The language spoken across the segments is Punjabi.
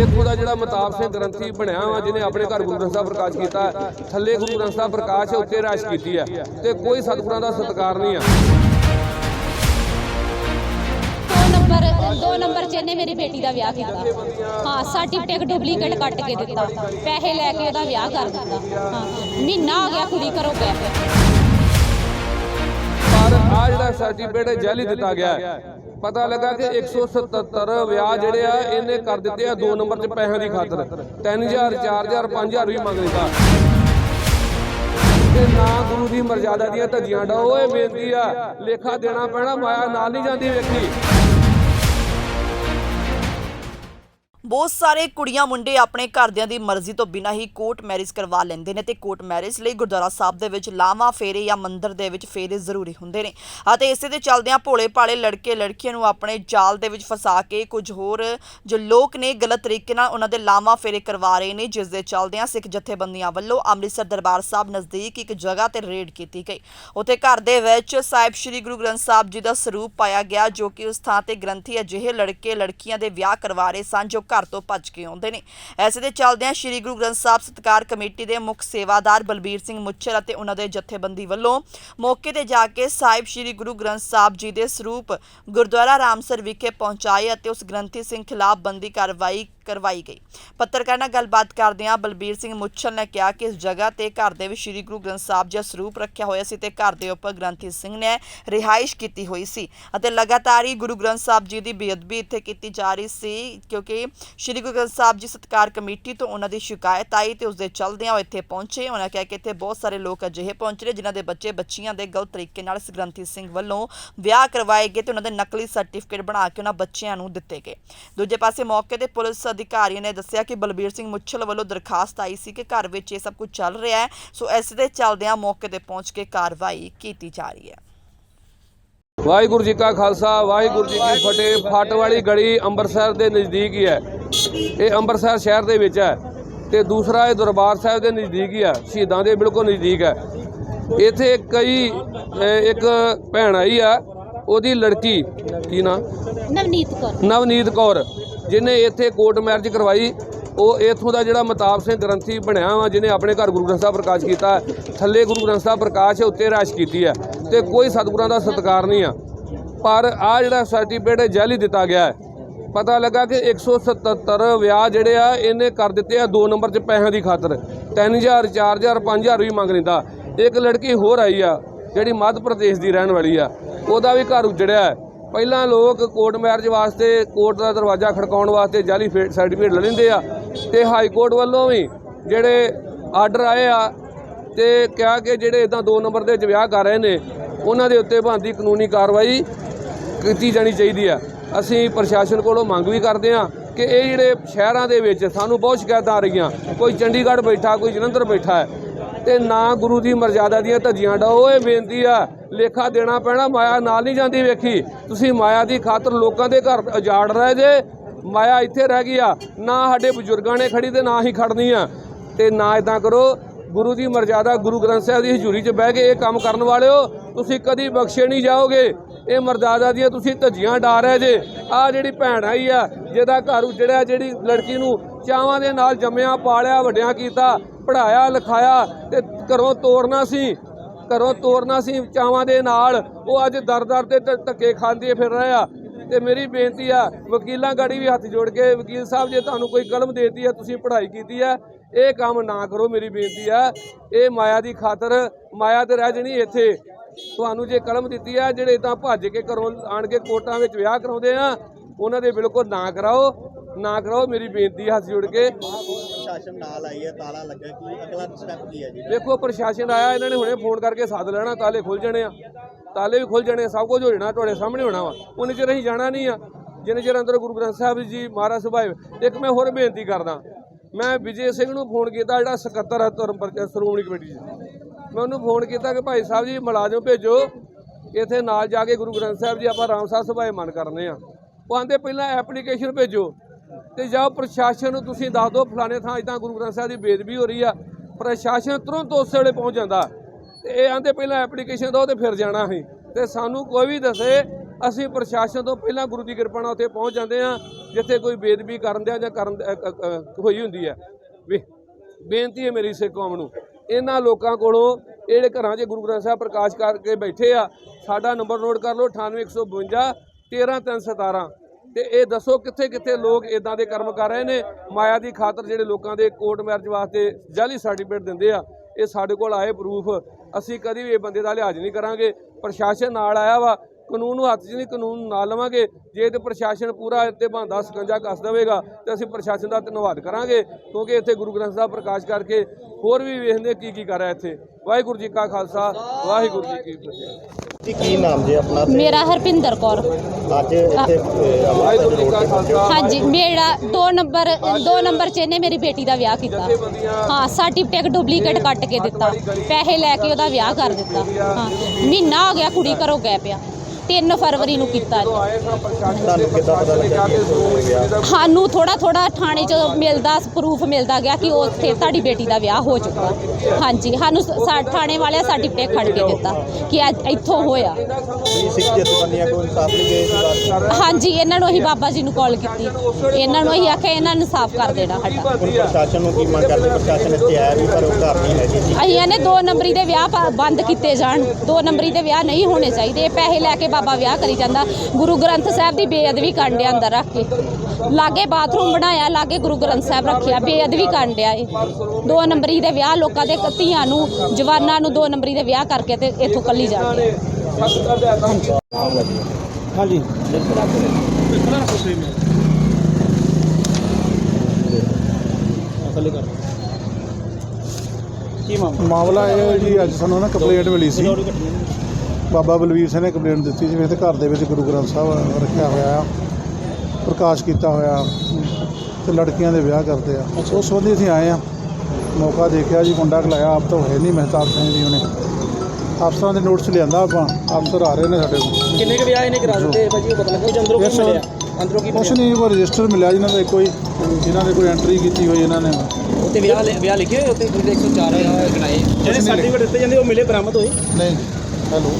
ਇਥੋਂ ਦਾ ਜਿਹੜਾ ਮਤਾਬ ਸਿੰਘ ਗ੍ਰੰਥੀ ਬਣਿਆ ਵਾ ਜਿਹਨੇ ਆਪਣੇ ਘਰ ਗੁਰੂ ਗ੍ਰੰਥ ਸਾਹਿਬ ਪ੍ਰਕਾਸ਼ ਕੀਤਾ ਥੱਲੇ ਗੁਰੂ ਗ੍ਰੰਥ ਸਾਹਿਬ ਪ੍ਰਕਾਸ਼ ਹੈ, ਉੱਤੇ ਰਾਸ਼ ਕੀਤੀ ਹੈ ਤੇ ਕੋਈ ਸਤਿਗੁਰਾਂ ਦਾ ਸਤਿਕਾਰ ਨਹੀਂ ਆ ਨੰਬਰ ਦੋ ਨੰਬਰ 'ਚ ਇਹਨੇ ਮੇਰੀ ਬੇਟੀ ਦਾ ਵਿਆਹ ਕੀਤਾ। ਹਾਂ ਸਰਟੀਫਿਕੇਟ ਡੁਪਲੀਕੇਟ ਕੱਟ ਕੇ ਦਿੱਤਾ। ਪੈਸੇ ਲੈ ਕੇ ਉਹਦਾ ਵਿਆਹ ਕਰ ਦਿੱਤਾ। ਹਾਂ ਮਹੀਨਾ ਹੋ ਗਿਆ ਕੁੜੀ ਘਰੋਂ ਗਏ ਪਰ ਆ ਜਿਹੜਾ ਸਰਟੀਫਿਕੇਟ ਜਾਲੀ ਦਿੱਤਾ ਗਿਆ ਪਤਾ ਲੱਗਾ ਕਿ 177 ਵਿਆਹ ਜਿਹੜੇ ਆ, ਇਹਨੇ ਕਰ ਦਿੱਤੇ ਆ ਦੋ ਨੰਬਰ 'ਚ ਪੈਸਿਆਂ ਦੀ ਖਾਤਰ। 3000 4000 5000 ਵੀ ਮੰਗ ਲੈਂਦਾ ਤੇ ਨਾ ਗੁਰੂ ਦੀ ਮਰਜ਼ਾਦਾ ਦੀਆਂ ਧੱਜੀਆਂ ਡਾਓ, ਇਹ ਬੇਨਤੀ ਆ। ਲੇਖਾ ਦੇਣਾ ਪੈਣਾ, ਮਾਇਆ ਨਾਲ ਨਹੀਂ ਜਾਂਦੀ ਵੇਖੀ ਬਹੁਤ ਸਾਰੇ ਕੁੜੀਆਂ ਮੁੰਡੇ ਆਪਣੇ ਘਰਦਿਆਂ ਦੀ ਮਰਜ਼ੀ ਤੋਂ ਬਿਨਾਂ ਹੀ ਕੋਰਟ ਮੈਰਿਜ ਕਰਵਾ ਲੈਂਦੇ ਨੇ ਤੇ ਕੋਰਟ ਮੈਰਿਜ ਲਈ ਗੁਰਦੁਆਰਾ ਸਾਹਿਬ ਦੇ ਵਿੱਚ ਲਾਵਾਂ, ਫੇਰੇ ਜਾਂ ਮੰਦਿਰ ਦੇ ਵਿੱਚ ਫੇਰੇ ਜ਼ਰੂਰੀ ਹੁੰਦੇ ਨੇ। ਅਤੇ ਇਸੇ ਦੇ ਚੱਲਦਿਆਂ ਭੋਲੇ ਭਾਲੇ ਲੜਕੇ, ਲੜਕੀਆਂ ਨੂੰ ਆਪਣੇ ਜਾਲ ਦੇ ਵਿੱਚ ਫਸਾ ਕੇ ਕੁਝ ਹੋਰ ਜੋ ਲੋਕ ਨੇ ਗਲਤ ਤਰੀਕੇ ਨਾਲ ਉਹਨਾਂ ਦੇ ਲਾਵਾਂ, ਫੇਰੇ ਕਰਵਾ ਰਹੇ ਨੇ, ਜਿਸ ਦੇ ਚੱਲਦਿਆਂ ਸਿੱਖ ਜਥੇਬੰਦੀਆਂ ਵੱਲੋਂ ਅੰਮ੍ਰਿਤਸਰ ਦਰਬਾਰ ਸਾਹਿਬ ਨਜ਼ਦੀਕ ਇੱਕ ਜਗ੍ਹਾ ਤੇ ਰੇਡ ਕੀਤੀ ਗਈ। ਉੱਥੇ ਘਰ ਦੇ ਵਿੱਚ ਸਾਹਿਬ ਸ੍ਰੀ ਗੁਰੂ ਗ੍ਰੰਥ ਸਾਹਿਬ ਜੀ ਦਾ ਸਰੂਪ ਪਾਇਆ ਗਿਆ, ਜੋ ਕਿ ਉਸ ਥਾਂ ਤੇ ਗ੍ਰੰਥੀ ਅਜਿਹੇ ਲੜਕੇ, ਲੜਕੀਆਂ ਦੇ ਵਿਆਹ ਕਰਵਾ ਰਹੇ ਸਨ, ਜੋ ਘਰ ਤੋਂ ਭੱਜ ਕੇ ਆਉਂਦੇ ਨੇ। ਐਸੇ ਦੇ ਚੱਲਦਿਆਂ ਸ੍ਰੀ ਗੁਰੂ ਗ੍ਰੰਥ ਸਾਹਿਬ ਸਤਕਾਰ ਕਮੇਟੀ ਦੇ ਮੁੱਖ ਸੇਵਾਦਾਰ ਬਲਬੀਰ ਸਿੰਘ ਮੁੱਛਰ ਅਤੇ ਉਹਨਾਂ ਦੇ ਜਥੇਬੰਦੀ ਵੱਲੋਂ ਮੌਕੇ ਤੇ ਜਾ ਕੇ ਸਾਹਿਬ ਸ੍ਰੀ ਗੁਰੂ ਗ੍ਰੰਥ ਸਾਹਿਬ ਜੀ ਦੇ ਸਰੂਪ ਗੁਰਦੁਆਰਾ ਰਾਮਸਰ ਵਿਖੇ ਪਹੁੰਚਾਏ ਅਤੇ ਉਸ ਗ੍ਰੰਥੀ ਸਿੰਘ ਖਿਲਾਫ ਬੰਦੀ ਕਾਰਵਾਈ ਕਰਵਾਈ ਗਈ। ਪੱਤਰਕਾਰ ਨਾਲ ਗੱਲਬਾਤ ਕਰਦਿਆਂ ਬਲਬੀਰ ਸਿੰਘ ਮੁੱਛਲ ਨੇ ਕਿਹਾ ਕਿ ਇਸ ਜਗ੍ਹਾ ਤੇ ਘਰ ਦੇ ਵਿੱਚ ਸ੍ਰੀ ਗੁਰੂ ਗ੍ਰੰਥ ਸਾਹਿਬ ਜੀ ਦਾ ਸਰੂਪ ਰੱਖਿਆ ਹੋਇਆ ਸੀ ਤੇ ਘਰ ਦੇ ਉੱਪਰ ਗ੍ਰੰਥੀ ਸਿੰਘ ਨੇ ਰਿਹਾਇਸ਼ ਕੀਤੀ ਹੋਈ ਸੀ ਅਤੇ ਲਗਾਤਾਰ ਹੀ ਗੁਰੂ ਗ੍ਰੰਥ ਸਾਹਿਬ ਜੀ ਦੀ ਬੇਅਦਬੀ ਇੱਥੇ ਕੀਤੀ ਜਾ ਰਹੀ ਸੀ ਕਿਉਂਕਿ ਸ੍ਰੀ ਗੁਰੂ ਗ੍ਰੰਥ ਸਾਹਿਬ ਜੀ ਸਤਕਾਰ ਕਮੇਟੀ ਤੋਂ ਉਹਨਾਂ ਦੀ ਸ਼ਿਕਾਇਤ ਆਈ ਤੇ ਉਸ ਦੇ ਚੱਲਦਿਆਂ ਉਹ ਇੱਥੇ ਪਹੁੰਚੇ। ਉਹਨਾਂ ਕਿਹਾ ਕਿ ਇੱਥੇ ਬਹੁਤ ਸਾਰੇ ਲੋਕ ਅਜਿਹੇ ਪਹੁੰਚ ਰਹੇ ਜਿਨ੍ਹਾਂ ਦੇ ਬੱਚੇ ਬੱਚੀਆਂ ਦੇ ਗਲਤ ਤਰੀਕੇ ਨਾਲ ਗ੍ਰੰਥੀ ਸਿੰਘ ਵੱਲੋਂ ਵਿਆਹ ਕਰਵਾਏ ਗਏ ਤੇ ਉਹਨਾਂ ਦੇ ਨਕਲੀ ਸਰਟੀਫਿਕੇਟ ਬਣਾ ਕੇ ਉਹਨਾਂ ਬੱਚਿਆਂ ਨੂੰ ਦਿੱਤੇ ਗਏ। ਦੂਜੇ ਪਾਸੇ ਮੌਕੇ ਤੇ ਪੁਲਿਸ ਅਧਿਕਾਰੀ ਨੇ ਦੱਸਿਆ ਕਿ ਬਲਬੀਰ ਸਿੰਘ ਮੁੱਛਲ ਵੱਲੋਂ ਦਰਖਾਸਤ ਆਈ ਸੀ ਕਿ ਘਰ ਵਿੱਚ ਇਹ ਸਭ ਕੁਝ ਚੱਲ ਰਿਹਾ ਹੈ। ਸੋ ਇਸ ਦੇ ਚੱਲਦਿਆਂ ਮੌਕੇ ਤੇ ਪਹੁੰਚ ਕੇ ਕਾਰਵਾਈ ਕੀਤੀ ਜਾ ਰਹੀ ਹੈ। ਵਾਹਿਗੁਰੂ ਜੀ ਕਾ ਖਾਲਸਾ ਵਾਹਿਗੁਰੂ ਜੀ ਕੀ ਫਤਿਹ। ਫੱਟ ਵਾਲੀ ਗਲੀ ਅੰਮ੍ਰਿਤਸਰ ਦੇ ਨਜ਼ਦੀਕ ਹੀ ਹੈ। ਇਹ ਅੰਮ੍ਰਿਤਸਰ ਸ਼ਹਿਰ ਦੇ ਵਿੱਚ ਹੈ ਤੇ ਦੂਸਰਾ ਇਹ ਦਰਬਾਰ ਸਾਹਿਬ ਦੇ ਨਜ਼ਦੀਕ ਹੀ ਹੈ। ਸ਼ਹੀਦਾਂ ਦੇ ਬਿਲਕੁਲ ਨਜ਼ਦੀਕ ਹੈ। ਇੱਥੇ ਕਈ ਇੱਕ ਭੈਣ ਆਈ ਆ ਉਹਦੀ ਲੜਕੀ ਕੀ ਨਾਂ? ਨਵਨੀਤ ਕੌਰ। ਨਵਨੀਤ ਕੌਰ। ਜਿਹਨੇ ਇੱਥੇ ਕੋਰਟ ਮੈਰਿਜ ਕਰਵਾਈ, ਉਹ ਇਥੋਂ ਦਾ ਜਿਹੜਾ ਮਤਾਬ ਸਿੰਘ ਗ੍ਰੰਥੀ ਬਣਿਆ ਵਾ ਜਿਹਨੇ ਆਪਣੇ ਘਰ ਗੁਰੂ ਗ੍ਰੰਥ ਸਾਹਿਬ ਪ੍ਰਕਾਸ਼ ਕੀਤਾ ਥੱਲੇ ਗੁਰੂ ਗ੍ਰੰਥ ਸਾਹਿਬ ਪ੍ਰਕਾਸ਼ ਹੈ, ਉੱਤੇ ਰਾਸ਼ ਕੀਤੀ ਹੈ, ਤੇ ਕੋਈ ਸਤਿਗੁਰਾਂ ਦਾ ਸਤਿਕਾਰ ਨਹੀਂ ਆ। ਪਰ ਆ ਜਿਹੜਾ ਸਰਟੀਫਿਕੇਟ ਜਾਲੀ ਦਿੱਤਾ ਗਿਆ ਹੈ, ਪਤਾ ਲੱਗਾ ਕਿ 177 ਵਿਆਹ ਜਿਹੜੇ ਆ, ਇਹਨੇ ਕਰ ਦਿੱਤੇ ਆ ਦੋ ਨੰਬਰ 'ਚ ਪੈਸਿਆਂ ਦੀ ਖਾਤਰ। 3000 4000 5000 ਵੀ ਮੰਗ ਲੈਂਦਾ। ਇੱਕ ਲੜਕੀ ਹੋਰ ਆਈ ਆ, ਜਿਹੜੀ ਮੱਧ ਪ੍ਰਦੇਸ਼ ਦੀ ਰਹਿਣ ਵਾਲੀ ਆ, ਉਹਦਾ ਵੀ ਘਰ ਉਜੜਿਆ ਹੈ। ਪਹਿਲਾਂ ਲੋਕ ਕੋਰਟ ਮੈਰਿਜ ਵਾਸਤੇ, ਕੋਰਟ ਦਾ ਦਰਵਾਜ਼ਾ ਖੜਕਾਉਣ ਵਾਸਤੇ ਜਾਲੀ ਸਰਟੀਫਿਕੇਟ ਲੈ ਲੈਂਦੇ ਆ ਤੇ ਹਾਈ ਕੋਰਟ ਵੱਲੋਂ ਵੀ ਜਿਹੜੇ ਆਰਡਰ ਆਏ ਆ ਤੇ ਕਿਹਾ ਕਿ ਜਿਹੜੇ ਇਦਾਂ ਦੋ ਨੰਬਰ ਦੇ ਵਿਆਹ ਕਰ ਰਹੇ ਨੇ, ਉਹਨਾਂ ਦੇ ਉੱਤੇ ਬਣਦੀ ਕਾਨੂੰਨੀ ਕਾਰਵਾਈ ਕੀਤੀ ਜਾਣੀ ਚਾਹੀਦੀ ਆ। ਅਸੀਂ ਪ੍ਰਸ਼ਾਸਨ ਕੋਲੋਂ ਮੰਗ ਵੀ ਕਰਦੇ ਆ ਕਿ ਇਹ ਜਿਹੜੇ ਸ਼ਹਿਰਾਂ ਦੇ ਵਿੱਚ ਸਾਨੂੰ ਬਹੁਤ ਸ਼ਿਕਾਇਤਾਂ ਆ ਰਹੀਆਂ, ਕੋਈ ਚੰਡੀਗੜ੍ਹ ਬੈਠਾ, ਕੋਈ ਜਲੰਧਰ ਬੈਠਾ ਹੈ, ਤੇ ਨਾ ਗੁਰੂ ਦੀ ਮਰਜ਼ਾਦਾ ਦੀਆਂ ਧੱਜੀਆਂ ਡਾਓ ਇਹ ਬੇਨਤੀ ਆ ਲੇਖਾ ਦੇਣਾ ਪੈਣਾ, ਮਾਇਆ ਨਾਲ ਨਹੀਂ ਜਾਂਦੀ ਵੇਖੀ। ਤੁਸੀਂ ਮਾਇਆ ਦੀ ਖਾਤਰ ਲੋਕਾਂ ਦੇ ਘਰ ਉਜਾੜ ਰਹੇ ਜੇ, ਮਾਇਆ ਇੱਥੇ ਰਹਿ ਗਈ ਆ। ਨਾ ਸਾਡੇ ਬਜ਼ੁਰਗਾਂ ਨੇ ਖੜੀ ਤੇ ਨਾ ਹੀ ਖੜਨੀ ਆ। ਤੇ ਨਾ ਇਦਾਂ ਕਰੋ, ਗੁਰੂ ਦੀ ਮਰਜ਼ਾਦਾ ਗੁਰੂ ਗ੍ਰੰਥ ਸਾਹਿਬ ਦੀ ਹਜ਼ੂਰੀ 'ਚ ਬਹਿ ਕੇ ਇਹ ਕੰਮ ਕਰਨ ਵਾਲਿਓ, ਤੁਸੀਂ ਕਦੀ ਬਖਸ਼ੇ ਨਹੀਂ ਜਾਓਗੇ। ਇਹ ਮਰਜ਼ਾਦਾ ਦੀਆਂ ਤੁਸੀਂ ਧੱਜੀਆਂ ਡਾਰ ਰਹੇ ਜੇ। ਆ ਜਿਹੜੀ ਭੈਣ ਆਈ ਆ, ਜਿਹਦਾ ਘਰ ਉਜੜਿਆ, ਜਿਹੜੀ ਲੜਕੀ ਨੂੰ ਚਾਵਾਂ ਦੇ ਨਾਲ ਜੰਮਿਆ, ਪਾਲਿਆ, ਵੱਡਿਆਂ ਕੀਤਾ ਪੜਾਇਆ ਲਿਖਾਇਆ, ਤੇ ਘਰੋਂ ਤੋਰਨਾ ਸੀ। ਘਰੋਂ ਤੋਰਨਾ ਸੀ ਚਾਵਾਂ ਦੇ ਨਾਲ। ਉਹ ਅੱਜ ਦਰ-ਦਰ ਤੇ ਧ- ਧੱਕੇ ਖਾਂਦੇ ਫਿਰ ਰਹੇ। ਆ ਤੇ ਮੇਰੀ ਬੇਨਤੀ ਆ, ਵਕੀਲਾਂ ਗਾੜੀ ਵੀ ਹੱਥ ਜੋੜ ਕੇ, ਵਕੀਲ ਸਾਹਿਬ ਜੇ ਤੁਹਾਨੂੰ ਕੋਈ ਕਲਮ ਦੇਤੀ ਹੈ ਤੁਸੀਂ ਪੜ੍ਹਾਈ ਕੀਤੀ ਹੈ ਇਹ ਕੰਮ ਨਾ ਕਰੋ ਮੇਰੀ ਬੇਨਤੀ ਆ। ਇਹ ਮਾਇਆ ਦੀ ਖਾਤਰ, ਮਾਇਆ ਤੇ ਰਹਿ ਜਣੀ ਇੱਥੇ। ਤੁਹਾਨੂੰ ਜੇ ਕਲਮ ਦਿੱਤੀ ਆ, ਜਿਹੜੇ ਤਾਂ ਭੱਜ ਕੇ ਘਰੋਂ ਆਣ ਕੇ ਕੋਰਟਾਂ ਵਿੱਚ ਵਿਆਹ ਕਰਾਉਂਦੇ ਆ, ਉਹਨਾਂ ਦੇ ਬਿਲਕੁਲ ਨਾ ਕਰਾਓ ਨਾ ਕਰਾਓ ਮੇਰੀ ਬੇਨਤੀ ਹੱਥ ਜੋੜ ਕੇ। ਸ਼ਾਸਨ ਨਾਲ ਆਈ ਹੈ ਤਾਲਾ ਲੱਗਾ ਕੀ ਅਗਲਾ ਸਟੈਪ ਕੀ ਹੈ ਜੀ? ਦੇਖੋ ਪ੍ਰਸ਼ਾਸਨ ਆਇਆ ਇਹਨਾਂ ਨੇ ਹੁਣੇ ਫੋਨ ਕਰਕੇ ਸੱਦ ਲੈਣਾ ਤਾਲੇ ਖੁੱਲ ਜਾਣੇ ਆ। ਤਾਲੇ ਵੀ ਖੁੱਲ ਜਾਣੇ ਆ, ਸਭ ਕੁਝ ਹੋ ਜਾਣਾ ਤੁਹਾਡੇ ਸਾਹਮਣੇ ਹੋਣਾ ਵਾ। ਉਹਨੇ ਚਿਰ ਅਸੀਂ ਜਾਣਾ ਨਹੀਂ ਆ। ਜਿੰਨੇ ਚਿਰ ਅੰਦਰ ਗੁਰੂ ਗ੍ਰੰਥ ਸਾਹਿਬ ਜੀ ਮਹਾਰਾਜ ਸੁਭਾਏ ਇੱਕ ਮੈਂ ਹੋਰ ਬੇਨਤੀ ਕਰਦਾ। ਮੈਂ ਵਿਜੇ ਸਿੰਘ ਨੂੰ ਫੋਨ ਕੀਤਾ ਜਿਹੜਾ ਸਕੱਤਰ ਹੈ ਧਰਮ ਸ਼੍ਰੋਮਣੀ ਕਮੇਟੀ ਦਾ ਮੈਂ ਉਹਨੂੰ ਫੋਨ ਕੀਤਾ ਕਿ ਭਾਈ ਸਾਹਿਬ ਜੀ ਮੁਲਾਜ਼ਮ ਭੇਜੋ। ਇੱਥੇ ਨਾਲ ਜਾ ਕੇ ਗੁਰੂ ਗ੍ਰੰਥ ਸਾਹਿਬ ਜੀ ਆਪਾਂ ਰਾਮ ਸਾਹਿਬ ਸੁਭਾਏ ਮਨ ਕਰਨੇ ਆ। ਉਹ ਆਂਦੇ ਪਹਿਲਾਂ ਐਪਲੀਕੇਸ਼ਨ ਭੇਜੋ। ਤੇ ਜਾਓ ਪ੍ਰਸ਼ਾਸਨ ਨੂੰ ਤੁਸੀਂ ਦੱਸ ਦਿਓ, ਫਲਾਣੇ ਥਾਂ ਇਦਾਂ ਗੁਰੂ ਗ੍ਰੰਥ ਸਾਹਿਬ ਦੀ ਬੇਦਬੀ ਹੋ ਰਹੀ ਆ, ਪ੍ਰਸ਼ਾਸਨ ਤੁਰੰਤ ਉਸ ਵੇਲੇ ਪਹੁੰਚ ਜਾਂਦਾ। ਤੇ ਇਹ ਆਂਦੇ ਪਹਿਲਾਂ ਐਪਲੀਕੇਸ਼ਨ ਦਿਓ ਤੇ ਫਿਰ ਜਾਣਾ ਸੀ ਤੇ ਸਾਨੂੰ ਕੋਈ ਵੀ ਦੱਸੇ, ਅਸੀਂ ਪ੍ਰਸ਼ਾਸਨ ਤੋਂ ਪਹਿਲਾਂ ਗੁਰੂ ਦੀ ਕਿਰਪਾ ਨਾਲ ਉੱਥੇ ਪਹੁੰਚ ਜਾਂਦੇ ਆ ਜਿੱਥੇ ਕੋਈ ਬੇਦਬੀ ਕਰਨ ਦਿਆ ਜਾਂ ਕਰਨ ਹੋਈ ਹੁੰਦੀ ਹੈ ਵੇ ਬੇਨਤੀ ਹੈ ਮੇਰੀ ਸਿੱਖ ਕੌਮ ਨੂੰ, ਇਹਨਾਂ ਲੋਕਾਂ ਕੋਲੋਂ ਇਹ ਜਿਹੜੇ ਘਰਾਂ 'ਚ ਗੁਰੂ ਗ੍ਰੰਥ ਸਾਹਿਬ ਪ੍ਰਕਾਸ਼ ਕਰਕੇ ਬੈਠੇ ਆ, ਸਾਡਾ ਨੰਬਰ ਨੋਟ ਕਰ ਲਓ 98152 13317 ਤੇ ਇਹ ਦੱਸੋ ਕਿੱਥੇ ਕਿੱਥੇ ਲੋਕ ਇਦਾਂ ਦੇ ਕਰਮ ਕਰ ਰਹੇ ਨੇ? ਮਾਇਆ ਦੀ ਖਾਤਰ ਜਿਹੜੇ ਲੋਕਾਂ ਦੇ ਕੋਰਟ ਮੈਰਿਜ ਵਾਸਤੇ ਜਾਲੀ ਸਰਟੀਫਿਕੇਟ ਦਿੰਦੇ ਆ, ਇਹ ਸਾਡੇ ਕੋਲ ਆਏ ਪ੍ਰੂਫ ਅਸੀਂ ਕਦੀ ਵੀ ਇਹ ਬੰਦੇ ਦਾ ਲਿਹਾਜ਼ ਨਹੀਂ ਕਰਾਂਗੇ। ਪ੍ਰਸ਼ਾਸਨ ਨਾਲ ਆਇਆ ਵਾ ਕਾਨੂੰਨ ਨੂੰ ਹੱਥ 'ਚ ਨਹੀਂ ਕਾਨੂੰਨ ਨਾਲ ਲਵਾਂਗੇ। ਜੇ ਤੇ ਪ੍ਰਸ਼ਾਸਨ ਪੂਰਾ ਇੱਥੇ ਬੰਦਾ ਸਕੰਜਾ ਕੱਸ ਦੇਵੇਗਾ ਤੇ ਅਸੀਂ ਪ੍ਰਸ਼ਾਸਨ ਦਾ ਧੰਨਵਾਦ ਕਰਾਂਗੇ ਕਿਉਂਕਿ ਇੱਥੇ ਗੁਰੂ ਗ੍ਰੰਥ ਸਾਹਿਬ ਪ੍ਰਕਾਸ਼ ਕਰਕੇ ਹੋਰ ਵੀ ਵੇਖਦੇ ਕੀ ਕੀ ਕਰ ਰਿਹਾ ਇੱਥੇ। ਵਾਹਿਗੁਰੂ ਜੀ ਕਾ ਖਾਲਸਾ ਵਾਹਿਗੁਰੂ ਜੀ ਕੀ ਫਤਿਹ। ਜੀ ਕੀ ਨਾਮ ਜੀ ਆਪਣਾ ਮੇਰਾ ਹਰਪਿੰਦਰ ਕੌਰ। ਅੱਜ ਇੱਥੇ ਵਾਹਿਗੁਰੂ ਜੀ ਕਾ ਖਾਲਸਾ ਹਾਂਜੀ ਮੇਰਾ 2 ਨੰਬਰ 2 ਨੰਬਰ 'ਚ ਇਹਨੇ ਮੇਰੀ ਬੇਟੀ ਦਾ ਵਿਆਹ ਕੀਤਾ। ਹਾਂ ਸਰਟੀਫਿਕੇਟ ਡੁਪਲੀਕੇਟ ਕੱਟ ਕੇ ਦਿੱਤਾ। ਪੈਸੇ ਲੈ ਕੇ ਉਹਦਾ ਵਿਆਹ ਕਰ ਦਿੱਤਾ। ਹਾਂ ਮਹੀਨਾ ਹੋ ਗਿਆ ਕੁੜੀ ਘਰੋਂ ਗਏ ਪਿਆ। 3 ਫਰਵਰੀ ਨੂੰ ਕੀਤਾ ਜੀ। ਤੁਹਾਨੂੰ ਕਿੱਦਾਂ ਪਤਾ ਲੱਗਾ ਕਿ ਇਸ ਹੋ ਗਿਆ? ਸਾਨੂੰ ਥੋੜਾ ਥੋੜਾ ਥਾਣੇ 'ਚ ਮਿਲਦਾ ਪ੍ਰੂਫ ਮਿਲਦਾ ਗਿਆ ਕਿ ਉੱਥੇ ਤੁਹਾਡੀ ਬੇਟੀ ਦਾ ਵਿਆਹ ਹੋ ਚੁੱਕਾ। ਹਾਂਜੀ ਸਾਨੂੰ ਸ- ਸਾ- ਥਾਣੇ ਵਾਲਿਆਂ ਸਰਟੀਫਿਕੇਟ ਖੜ ਕੇ ਦਿੱਤਾ ਕਿ ਇਹ ਇੱਥੋਂ ਹੋਇਆ। ਕੀ ਸਿੱਖ ਜਥੇਬੰਦੀਆਂ ਕੋਲ ਇਨਸਾਫ ਲਈ ਗਏ ਇਸ ਬਾਰੇ ਹਾਂਜੀ ਇਹਨਾਂ ਨੂੰ ਅਸੀਂ ਬਾਬਾ ਜੀ ਨੂੰ ਕਾਲ ਕੀਤੀ। ਇਹਨਾਂ ਨੂੰ ਅਸੀਂ ਆਖਿਆ ਇਹਨਾਂ ਨੂੰ ਸਾਫ਼ ਕਰ ਦੇਣਾ ਸਾਡਾ। ਹੁਣ ਪ੍ਰਸ਼ਾਸਨ ਨੂੰ ਕੀ ਮੰਗ ਕਰਦੇ? ਪ੍ਰਸ਼ਾਸਨ ਇੱਥੇ ਆਇਆ ਵੀ ਪਰ ਉਹ ਘਰ ਨਹੀਂ ਹੈਗੀ ਜੀ ਅਸੀਂ ਇਹਨੇ ਦੋ ਨੰਬਰੀ ਦੇ ਵਿਆਹ ਪ- ਬੰਦ ਕੀਤੇ ਜਾਣ। ਦੋ ਨੰਬਰੀ ਦੇ ਵਿਆਹ ਨਹੀਂ ਹੋਣੇ ਚਾਹੀਦੇ। ਇਹ ਪੈਸੇ ਲੈ ਕੇ ਬਾਬਾ ਵਿਆਹ ਕਰੀ ਜਾਂਦਾ। ਗੁਰੂ ਗ੍ਰੰਥ ਸਾਹਿਬ ਦੀ ਬੇਅਦਬੀ ਕਰਨ ਡਿਆ ਅੰਦਰ ਰੱਖ ਕੇ। ਲਾਗੇ ਬਾਥਰੂਮ ਬਣਾਇਆ ਲਾਗੇ ਗੁਰੂ ਗ੍ਰੰਥ ਸਾਹਿਬ ਰੱਖਿਆ। ਬੇਅਦਬੀ ਕਰਨ ਡਿਆ ਇਹ। ਦੋ ਨੰਬਰੀ ਦੇ ਵਿਆਹ ਲੋਕਾਂ ਦੇ ਧੀਆਂ ਨੂੰ ਜਵਾਨਾਂ ਨੂੰ ਦੋ ਨੰਬਰੀ ਦੇ ਵਿਆਹ ਕਰਕੇ ਤੇ ਇੱਥੋਂ ਕੱਲੀ ਜਾਂਦੇ ਹਾਂਜੀ ਕੀ। ਮਾਮਲਾ ਮਾਮਲਾ ਇਹ ਹੈ ਜੀ ਅੱਜ ਸਾਨੂੰ ਨਾ ਕੰਪਲੇਂਟ ਮਿਲੀ ਸੀ। ਬਾਬਾ ਬਲਵੀਰ ਸਿੰਘ ਨੇ ਕੰਪਲੇਂਟ ਦਿੱਤੀ ਜਿਵੇਂ ਤੇ ਘਰ ਦੇ ਵਿੱਚ ਗੁਰੂ ਗ੍ਰੰਥ ਸਾਹਿਬ ਰੱਖਿਆ ਹੋਇਆ ਆ ਪ੍ਰਕਾਸ਼ ਕੀਤਾ ਹੋਇਆ ਤੇ ਲੜਕੀਆਂ ਦੇ ਵਿਆਹ ਕਰਦੇ ਆ। ਉਸ ਸੰਬੰਧੀ ਅਸੀਂ ਆਏ ਆ। ਮੌਕਾ ਦੇਖਿਆ ਜੀ ਮੁੰਡਾ ਖਲਾਇਆ ਆਪ ਤਾਂ ਹੋਏ ਨਹੀਂ ਮਹਿਤਾਬ ਸਿੰਘ ਜੀ ਉਹਨੇ। ਅਫਸਰਾਂ ਦੇ ਨੋਟਿਸ ਲਿਆਂਦਾ ਆਪਾਂ ਅਫਸਰ ਆ ਰਹੇ ਨੇ ਸਾਡੇ ਕੋਲ। ਕਿੰਨੇ ਕੁ ਵਿਆਹ ਇਹਨੇ ਕਰਾ ਦਿੱਤੇ? ਭਾਜੀ ਉਹ ਪਤਾ ਲੱਗਾ ਅੰਦਰੋਂ ਕੀ. ਮਿਲਿਆ? ਅੰਦਰੋਂ ਕੀ ਕੁਛ ਨਹੀਂ ਉਹ ਰਜਿਸਟਰ ਮਿਲਿਆ ਜਿਨ੍ਹਾਂ ਦੇ ਕੋਈ ਜਿਨ੍ਹਾਂ ਦੇ ਕੋਈ ਐਂਟਰੀ ਕੀਤੀ ਹੋਈ ਇਹਨਾਂ ਨੇ। ਉੱਤੇ ਵਿਆਹ ਵਿਆਹ ਲਿਖੇ ਹੋਏ ਉੱਤੇ 104 ਗਣਾਏ ਜਿਹੜੇ ਸਰਟੀਫਿਕੇਟ ਦਿੱਤੇ ਜਾਂਦੇ ਉਹ ਮਿਲੇ ਬਰਾਮਦ ਹੋਏ? ਨਹੀਂ। ਹੈਲੋ।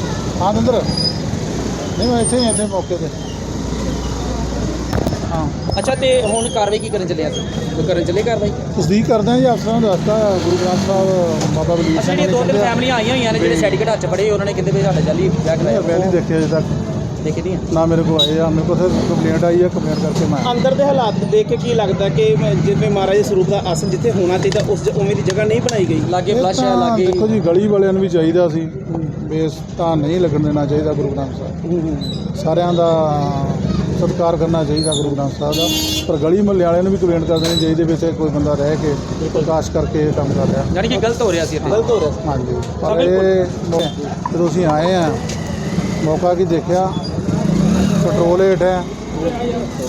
ਹਾਂ ਦੰਦਰ ਨਹੀਂ ਮੈਂ ਇੱਥੇ ਹੀ ਹਾਂ, ਇੱਥੇ ਮੌਕੇ ਤੇ। ਹਾਂ। ਅੱਛਾ ਤੇ ਹੁਣ ਕਾਰਵਾਈ ਕੀ ਕਰਨ ਚੱਲਿਆ ਸੀ ਕੋਈ ਕਰਨ ਚੱਲੇ ਕਾਰਵਾਈ? ਤਸਦੀਕ ਕਰਦੇ ਹਾਂ ਜੀ ਅਫਸਰਾਂ ਨੂੰ ਦੱਸਤਾ ਗੁਰੂ ਗ੍ਰੰਥ ਸਾਹਿਬ ਬਾਬਾ ਬਲਵੀਰ ਅੱਛਾ ਸਿੰਘ ਦੋ ਤਿੰਨ ਆ। ਫੈਮਲੀਆਂ ਆਈਆਂ ਹੋਈਆਂ ਨੇ ਜਿਹੜੇ ਸਰਟੀਫਿਕੇਟ ਹੱਥ 'ਚ ਫੜੇ ਉਹਨਾਂ ਨੇ ਕਿਤੇ ਵੀ ਸਾਡਾ ਜਾਲੀ ਵਿਆਹ ਕਰਾਇਆ ਮੈਂ ਨਹੀਂ ਦੇਖਿਆ ਅਜੇ ਤੱਕ। ਦੇਖੀ ਨਾ ਮੇਰੇ ਕੋਲ ਆਏ ਆ ਮੇਰੇ ਕੋਲ ਸਿਰਫ ਕੰਪਲੇਂਟ ਆਈ ਹੈ ਕੰਪਲੇਂਟ ਕਰਕੇ ਮੈਂ ਆਇਆ। ਅੰਦਰ ਦੇ ਹਾਲਾਤ ਦੇਖ ਕੇ ਕੀ ਲੱਗਦਾ ਕਿ ਜਿਵੇਂ ਮਹਾਰਾਜ ਦੇ ਸਰੂਪ ਦਾ ਆਸਨ ਜਿੱਥੇ ਹੋਣਾ ਚਾਹੀਦਾ ਉਸ ਜ- ਉਵੇਂ ਦੀ ਜਗ੍ਹਾ ਨਹੀਂ ਬਣਾਈ ਗਈ? ਲਾਗੇ ਇਹ ਫਲਸ਼ ਹੈ ਤਾਂ ਲਾਗੇ ਦੇਖੋ ਜੀ ਗਲੀ ਵਾਲਿਆਂ ਨੂੰ ਵੀ ਚਾਹੀਦਾ ਸੀ। ਬੇਸ ਤਾਂ ਨਹੀਂ ਲੱਗਣ ਦੇਣਾ ਚਾਹੀਦਾ ਗੁਰੂ ਗ੍ਰੰਥ ਸਾਹਿਬ। ਸਾਰਿਆਂ ਦਾ ਸਤਿਕਾਰ ਕਰਨਾ ਚਾਹੀਦਾ ਗੁਰੂ ਗ੍ਰੰਥ ਸਾਹਿਬ ਦਾ। ਪਰ ਗਲੀ ਮੁਹੱਲੇ ਵਾਲਿਆਂ ਨੂੰ ਵੀ ਕੰਪਲੇਂਟ ਕਰ ਦੇਣੀ ਚਾਹੀਦੀ ਵੀ ਇੱਥੇ ਕੋਈ ਬੰਦਾ ਰਹਿ ਕੇ ਪ੍ਰਕਾਸ਼ ਕਰਕੇ ਇਹ ਕੰਮ ਕਰ ਰਿਹਾ। ਯਾਨੀ ਕਿ ਗਲਤ ਹੋ ਰਿਹਾ ਸੀ ਇੱਥੇ। ਗਲਤ ਹੋ ਰਿਹਾ ਹਾਂਜੀ। ਪਰ ਇਹ ਮੌ- ਜਦੋਂ ਅਸੀਂ ਆਏ ਆ ਮੌਕਾ ਕੀ ਦੇਖਿਆ? ਪੈਟਰੋਲ ਹੇਠ ਹੈ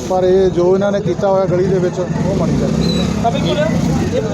ਪਰ ਇਹ ਜੋ ਇਹਨਾਂ ਨੇ ਕੀਤਾ ਹੋਇਆ ਗਲੀ ਦੇ ਵਿੱਚ, ਉਹ ਮਾੜੀ ਗੱਲ ਹੈ।